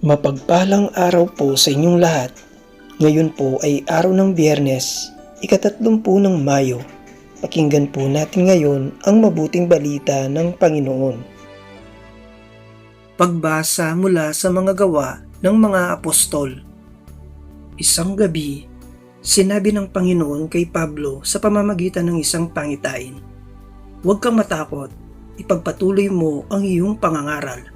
Mapagpalang araw po sa inyong lahat. Ngayon po ay araw ng biyernes, ikatatlumpу ng Mayo. Pakinggan po natin ngayon ang mabuting balita ng Panginoon. Pagbasa mula sa mga gawa ng mga apostol. Isang gabi, sinabi ng Panginoon kay Pablo sa pamamagitan ng isang pangitain, Huwag kang matakot, ipagpatuloy mo ang iyong pangangaral.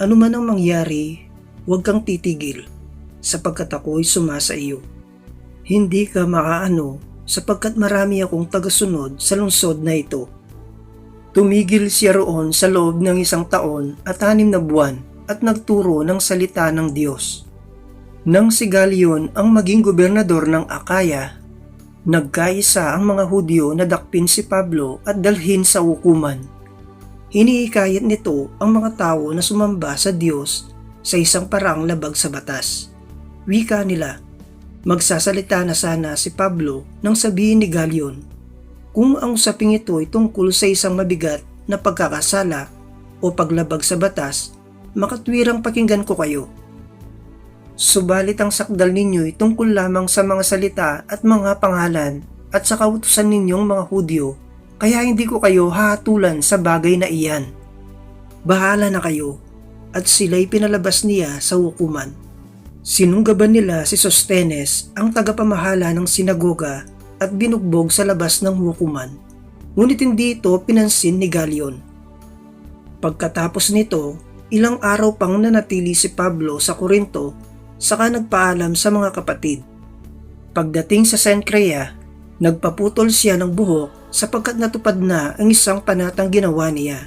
Ano man ang mangyari, huwag kang titigil, sapagkat ako'y sumasa iyo. Hindi ka makaano, sapagkat marami akong tagasunod sa lungsod na ito. Tumigil siya roon sa loob ng isang taon at anim na buwan at nagturo ng salita ng Diyos. Nang si Galion ang maging gobernador ng Akaya, nagkaisa ang mga Hudyo na dakpin si Pablo at dalhin sa hukuman. Hinihikayat nito ang mga tao na sumamba sa Diyos sa isang parang labag sa batas. Wika nila, magsasalita na sana si Pablo nang sabihin ni Galion, kung ang usaping ito ay tungkol sa isang mabigat na pagkakasala o paglabag sa batas, makatwirang pakinggan ko kayo. Subalit ang sakdal ninyo ay tungkol lamang sa mga salita at mga pangalan at sa kautusan ninyong mga Hudyo, kaya hindi ko kayo hahatulan sa bagay na iyan. Bahala na kayo, at sila'y pinalabas niya sa hukuman. Sinunggaban nila si Sostenes, ang tagapamahala ng sinagoga, at binugbog sa labas ng hukuman. Ngunit hindi ito pinansin ni Galion. Pagkatapos nito, ilang araw pang nanatili si Pablo sa Korinto saka nagpaalam sa mga kapatid. Pagdating sa Sancrea, nagpaputol siya ng buhok sapagkat natupad na ang isang panatang ginawa niya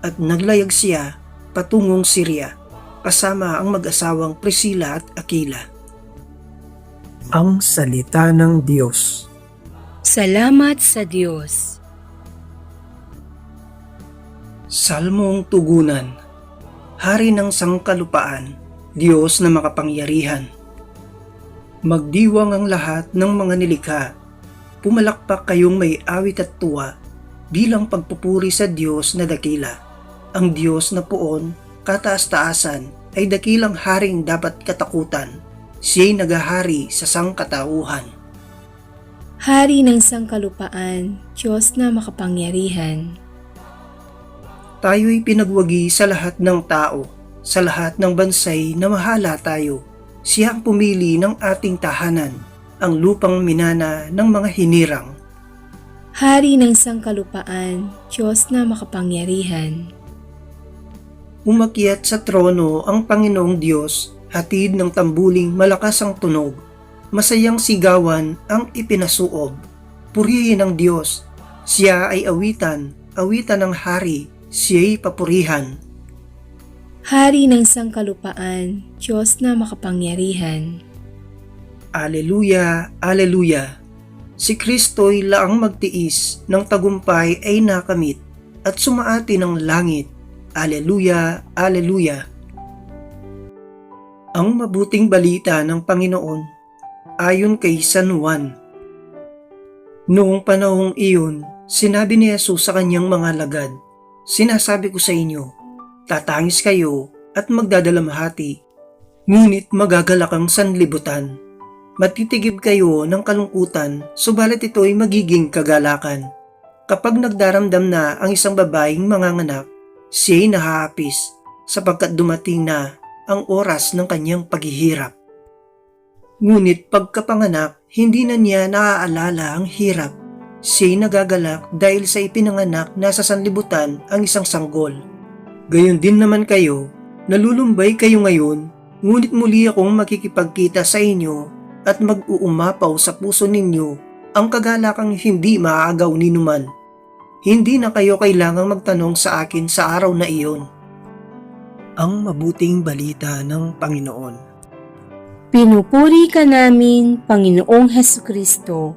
at naglayag siya patungong Syria kasama ang mag-asawang Priscilla at Aquila. Ang Salita ng Diyos Salamat sa Diyos. Salmong Tugunan Hari ng Sangkalupaan Diyos na makapangyarihan. Magdiwang ang lahat ng mga nilikha. Pumalakpak kayong may awit at tuwa bilang pagpupuri sa Diyos na dakila. Ang Diyos na poon, kataas-taasan, ay dakilang haring dapat katakutan. Siya'y nagahari sa sangkatauhan. Hari ng sangkalupaan, Diyos na makapangyarihan. Tayo'y pinagwagi sa lahat ng tao, sa lahat ng bansay na mahala tayo. Siya ang pumili ng ating tahanan, ang lupang minana ng mga hinirang. Hari ng sangkalupaan, Diyos na makapangyarihan. Umakyat sa trono ang Panginoong Diyos, hatid ng tambuling malakas ang tunog. Masayang sigawan ang ipinasuob. Purihin ang Diyos. Siya ay awitan, awitan ng hari, siya'y papurihan. Hari ng sangkalupaan, Diyos na makapangyarihan. Aleluya, Aleluya. Si Kristo'y laang magtiis ng tagumpay ay nakamit at sumaati ng langit. Aleluya, Aleluya. Ang mabuting balita ng Panginoon ayon kay San Juan. Noong panahong iyon, sinabi ni Jesus sa kanyang mga lagad, Sinasabi ko sa inyo, tatangis kayo at magdadalamhati, ngunit magagalak ang sanlibutan. Matitigib kayo ng kalungkutan, subalit ito ay magiging kagalakan. Kapag nagdaramdam na ang isang babaeng manganganak, siya'y nahaapis sapagkat dumating na ang oras ng kanyang paghihirap. Ngunit pagkapanganak, hindi na niya naaalala ang hirap. Siya'y nagagalak dahil sa ipinanganak na sa sanlibutan ang isang sanggol. Gayon din naman kayo, nalulumbay kayo ngayon, ngunit muli akong makikipagkita sa inyo at mag-uumapaw sa puso ninyo ang kagalakang hindi maaagaw ni numan. Hindi na kayo kailangang magtanong sa akin sa araw na iyon. Ang mabuting balita ng Panginoon. Pinupuri ka namin, Panginoong Heso Kristo.